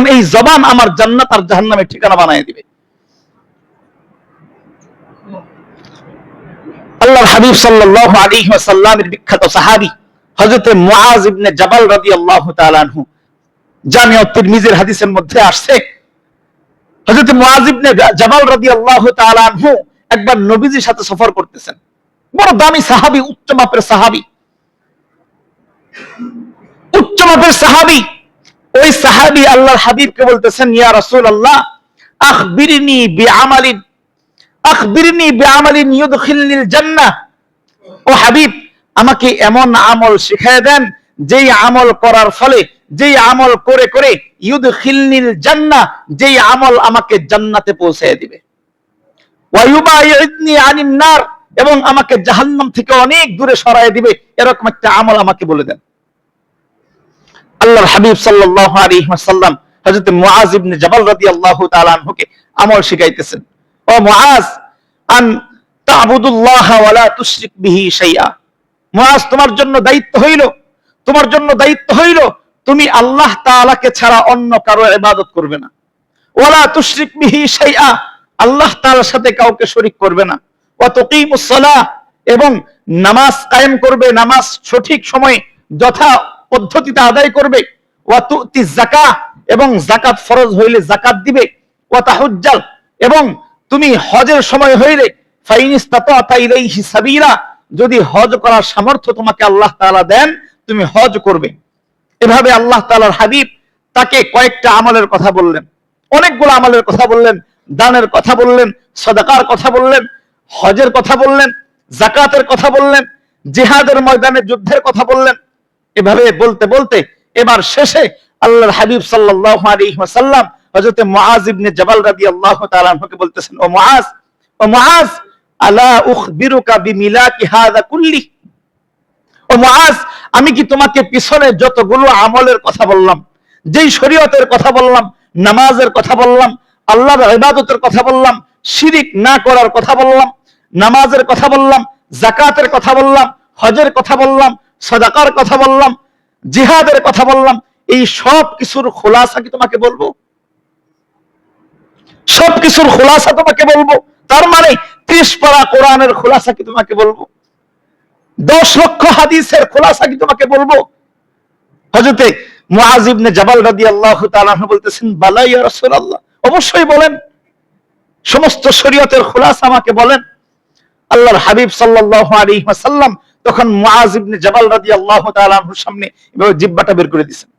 কারণ এই জবান আমার জান্নাত আর জাহান্নামের ঠিকানা বানিয়ে দিবে। আল্লাহর হাবিব সাল্লাল্লাহু আলাইহি ওয়াসাল্লামের বিখ্যাত সাহাবী হযরত মুআজ ইবনে জাবাল রাদিয়াল্লাহু তাআলা আনহু তিরমিজির হাদিসের মধ্যে আসছে, হযরত ইবনে জাবাল রাদিয়াল্লাহু তাআলা আনহু একবার নবীজির সাথে সফর করতেছেন। বড় দামি সাহাবী, উচ্চ মাপের সাহাবী। উচ্চ মাপের সাহাবী ওই সাহাবী আল্লাহর হাবিবকে বলতেছেন, ইয়া রাসূলুল্লাহ, আখবিরনি বিআমালিন আখবিরনি বিআমালিন ইউদখিলনিল জান্নাহ। ও হাবিব, আমাকে এমন আমল শিখায় দেন, যেই আমল করার ফলে, যেই আমল করে করে ইউদখিলনিল জান্নাহ, যেই আমল আমাকে জান্নাতে পৌঁছে দিবে। ওয়ায়ুবাইদনি আনিন নার, এবং আমাকে জাহান্নাম থেকে অনেক দূরে সরায় দিবে, এরকম একটা আমল আমাকে বলে দেন। আল্লাহর হাবিব সাল্লাল্লাহু আলাইহি ওয়াসাল্লাম হযরত মুআজ ইবনে জাবাল রাদিয়াল্লাহু তাআলা আনহুকে আমল শিখাইতেছেন। ও মুআজ, আন তা'বুদুল্লাহ ওয়া লা তুশরিক বিহি শাইআ। মুআজ, তোমার জন্য দায়িত্ব হইল, তোমার জন্য দায়িত্ব হইল, তুমি আল্লাহ তাআলাকে ছাড়া অন্য কারও ইবাদত করবে না। ওয়ালা তুশরিক বিহি শাইআ, আল্লাহ তাআলার সাথে কাউকে শরীক করবে না। ওয়া তুকিমুস সালাহ, এবং নামাজ কায়েম করবে, নামাজ সঠিক সময়ে যথা পদ্ধতিতে আদায় করবে। যাকাহ, এবং জাকাত ফরজ হইলে জাকাত দিবে। ওয়া তাহুজ্জাল, এবং তুমি হজের সময় হইলে ফাইনিস্তাতা সাবিলা, যদি হজ করার সামর্থ্য তোমাকে আল্লাহ তাআলা দেন, তুমি হজ করবে। এভাবে আল্লাহ তাআলার হাবিব তাকে কয়েকটা আমলের কথা বললেন। অনেকগুলো আমলের কথা বললেন, দানের কথা বললেন, সদাকার কথা বললেন, হজের কথা বললেন জাকাতের কথা বললেন, জেহাদের ময়দানে যুদ্ধের কথা বললেন এভাবে বলতে বলতে এবার শেষে আল্লাহর হাবিব সাল্লাল্লাহু আলাইহি ওয়াসাল্লাম হযরত মুআজ ইবনে জাবাল রাদিয়াল্লাহু তাআলা আনহুকে বলতেছেন, ও মুআজ ও মুআজ, আলা উখবিরুকা বিমিলাকি হাযা কুল্লি? ও মুআজ, আমি কি তোমাকে পিছনে যতগুলো আমলের কথা বললাম, যেই শরীয়তের কথা বললাম, নামাজের কথা বললাম, আল্লাহর ইবাদতের কথা বললাম, শিরিক না করার কথা বললাম, নামাজের কথা বললাম জাকাতের কথা বললাম, হজের কথা বললাম সদাকার কথা বললাম, জিহাদের কথা বললাম, এই সব কিছুর খোলাসা কি তোমাকে বলব? সব কিছুর খোলাসা তোমাকে বলব? তার মানে ত্রিশ পারা কোরআনের খোলাসা কি তোমাকে বলব? দশ লক্ষ হাদিসের খোলাসা কি তোমাকে বলব? হজরতে মুআজ ইবনে জাবাল তাআলা আনহু বলতেছেন, বালা ইয়া রাসূলুল্লাহ। অবশ্যই বলেন, সমস্ত শরীয়তের খোলাসা আমাকে বলেন। আল্লাহর হাবিব সাল্লাল্লাহু আলাইহি ওয়াসাল্লাম তখন মুআজ ইবনে জাবাল রাদিয়াল্লাহু তাআলা সামনে এভাবে জিহ্বাটা বের করে দিয়েছেন।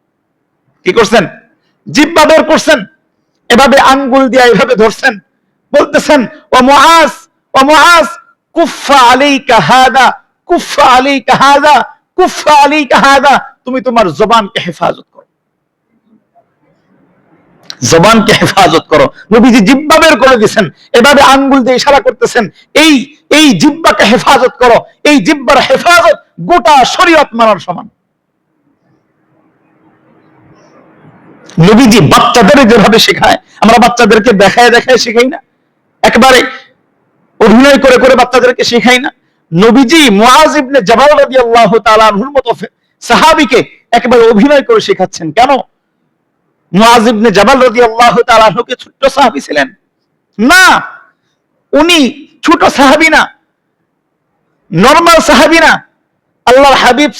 কি করছেন? জিহ্বা বের করছেন। এভাবে আঙ্গুল দিয়ে এভাবে ধরছেন। বলতেছেন, ও ও কুফা কুফা কুফা তুমি তোমার জবানকে হেফাজত করো। জবানকে হেফাজত করো। নবীজি জিব্বা বের করে দিয়েছেন। এভাবে আঙ্গুল দিয়ে ইশারা করতেছেন। এই এই জিব্বাকে হেফাজত করো। এই জিব্বার হেফাজত গোটা শরীয়ত মানার সমান। নবীজি বাচ্চাদের যেভাবে শেখায়, আমরা বাচ্চাদেরকে দেখায় দেখায় শেখাই না। একবারে অভিনয় করে করে বাচ্চাদেরকে শেখাই না। নবীজি মুআজ ইবনে জাবাল রাদিয়াল্লাহু তাআলা আনহুর মতো সাহাবীকে একেবারে অভিনয় করে শেখাচ্ছেন। কেন? মুআজ ইবনে জাবাল রাদিয়াল্লাহু তাআলা আনহুকে ছোট্ট সাহাবী ছিলেন। না, উনি ছোট সাহাবী না নরমাল সাহাবী না। আল্লাহর হাবিব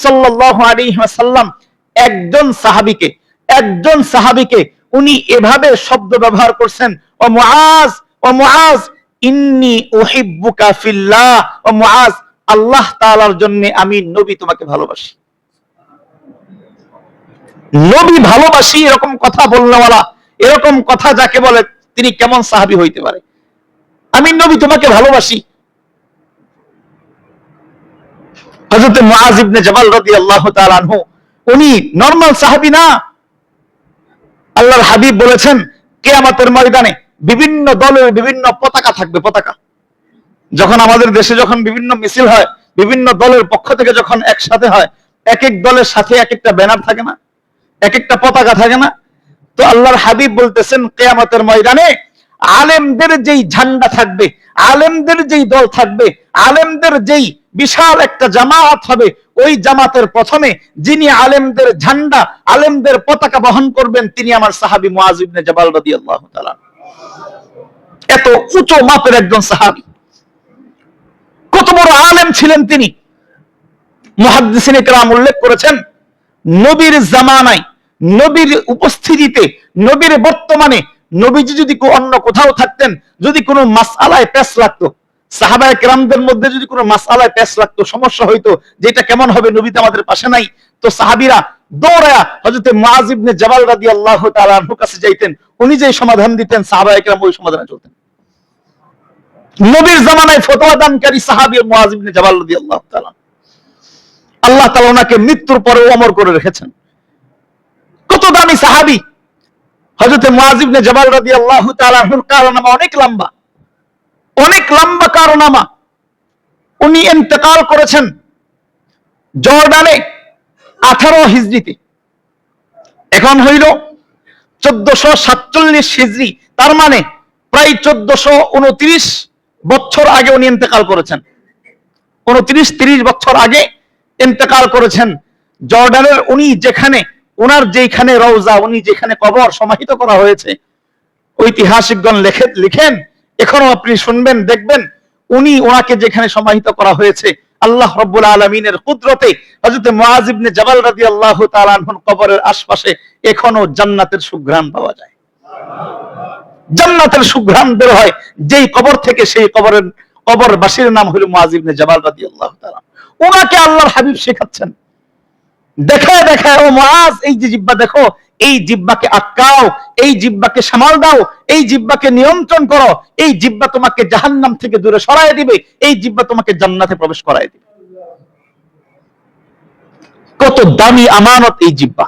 ওয়াসাল্লাম একজন সাহাবীকে একজন সাহাবীকে উনি এভাবে শব্দ ব্যবহার করছেন, ও মুআজ ও মুআজ, ইন্নি উহিব্বুকা ফিল্লাহ, ও মুআজ, আল্লাহ তাআলার জন্য আমি নবী তোমাকে ভালোবাসি। নবী ভালোবাসি এরকম কথা বলনেওয়ালা, এরকম কথা যাকে বলে, তিনি কেমন সাহাবী হইতে পারে? আমি নবী, তোমাকে ভালোবাসি। উনি না। আল্লাহর হাবিব বলেছেন ময়দানে বিভিন্ন দলের বিভিন্ন পতাকা থাকবে, পতাকা। যখন আমাদের দেশে যখন বিভিন্ন মিছিল হয়, বিভিন্ন দলের পক্ষ থেকে যখন একসাথে হয় এক এক দলের সাথে এক একটা ব্যানার থাকে না এক একটা পতাকা থাকে না। তো আল্লাহর হাবিব বলতেছেন, কেয়ামতের ময়দানে আলেমদের যেই ঝান্ডা থাকবে, আলেমদের যেই দল থাকবে, আলেমদের যেই বিশাল একটা জামাত হবে, ওই জামাতের প্রথমে যিনি আলেমদের ঝান্ডা, আলেমদের পতাকা বহন করবেন তিনি আমার সাহাবি মুআজ ইবনে জাবাল রাদিয়াল্লাহু তাআলা এত উঁচু মাপের একজন সাহাবি। কত বড় আলেম ছিলেন তিনি। মুহাদ্দিসিন ইকরাম উল্লেখ করেছেন, নবীর জামানায়, নবীর উপস্থিতিতে, নবীর বর্তমানে নবীজি যদি অন্য কোথাও থাকতেন, যদি কোনো মাসআলায় পেশ লাগতো, সাহাবায়ে কেরামদের মধ্যে যদি কোনো মাসআলায় পেশ লাগতো, সমস্যা হইতো যেটা কেমন হবে নবীতে আমাদের পাশে নাই। তো সাহাবীরা দৌড়ায়া হযরতে মুআজ ইবনে জাবাল রাদিয়াল্লাহু তাআলা আনহুর কাছে যাইতেন, উনি যেই সমাধান দিতেন, সাহাবায়ে কেরাম ওই সমাধানে চলতেন। নবীর জামানায় ফতোয়া দানকারী সাহাবী মুআজ ইবনে জাবাল রাদিয়াল্লাহু তাআলা। আল্লাহ তাআলা ওনাকে মৃত্যুর পরেও অমর করে রেখেছেন। কত দামি সাহাবী হযরতে মুআজ ইবনে জাবাল রাদিয়াল্লাহু তাআলা আনহুর কারনামা অনেক লম্বা। অনেক লম্বা কারনামা। উনি ইন্তেকাল করেছেন জর্ডানে আঠারো হিজরিতে এখন হইল চোদ্দশো সাতচল্লিশ হিজরি তার মানে প্রায় চোদ্দশো উনত্রিশ বছর আগে উনি ইন্তেকাল করেছেন। উনত্রিশ তিরিশ বছর আগে ইন্তেকাল করেছেন। জর্ডানের উনি যেখানে ওনার যেখানে রওজা, উনি যেখানে কবর সমাহিত করা হয়েছে, ঐতিহাসিকগণ লেখে, লিখেন, এখনও আপনি শুনবেন, দেখবেন, উনি ওনাকে যেখানে সমাহিত করা হয়েছে, আল্লাহ রব্বুল আলমিনের কুদরতে ইবনে জাবাল রাদিয়াল্লাহু তাআলা কবরের আশপাশে এখনও জান্নাতের সুঘ্রাণ পাওয়া যায়। জান্নাতের সুঘ্রাণ বের হয়, যেই কবর থেকে সেই কবরের, কবরবাসীর নাম হলো মুআজ ইবনে জাবাল রাদিয়াল্লাহু তাআলা। ওনাকে আল্লাহর হাবিব শেখাচ্ছেন। দেখায় দেখে, ও এই যে জিব্বা দেখো, এই জিব্বাকে আটকাও, এই জিব্বাকে সামাল দাও, এই জিব্বাকে নিয়ন্ত্রণ করো, এই জিব্বা তোমাকে জাহান্নাম থেকে দূরে সরাই দিবে, এই জিব্বা তোমাকে জান্নাতে প্রবেশ করাই দিবে। কত দামি আমানত এই জিব্বা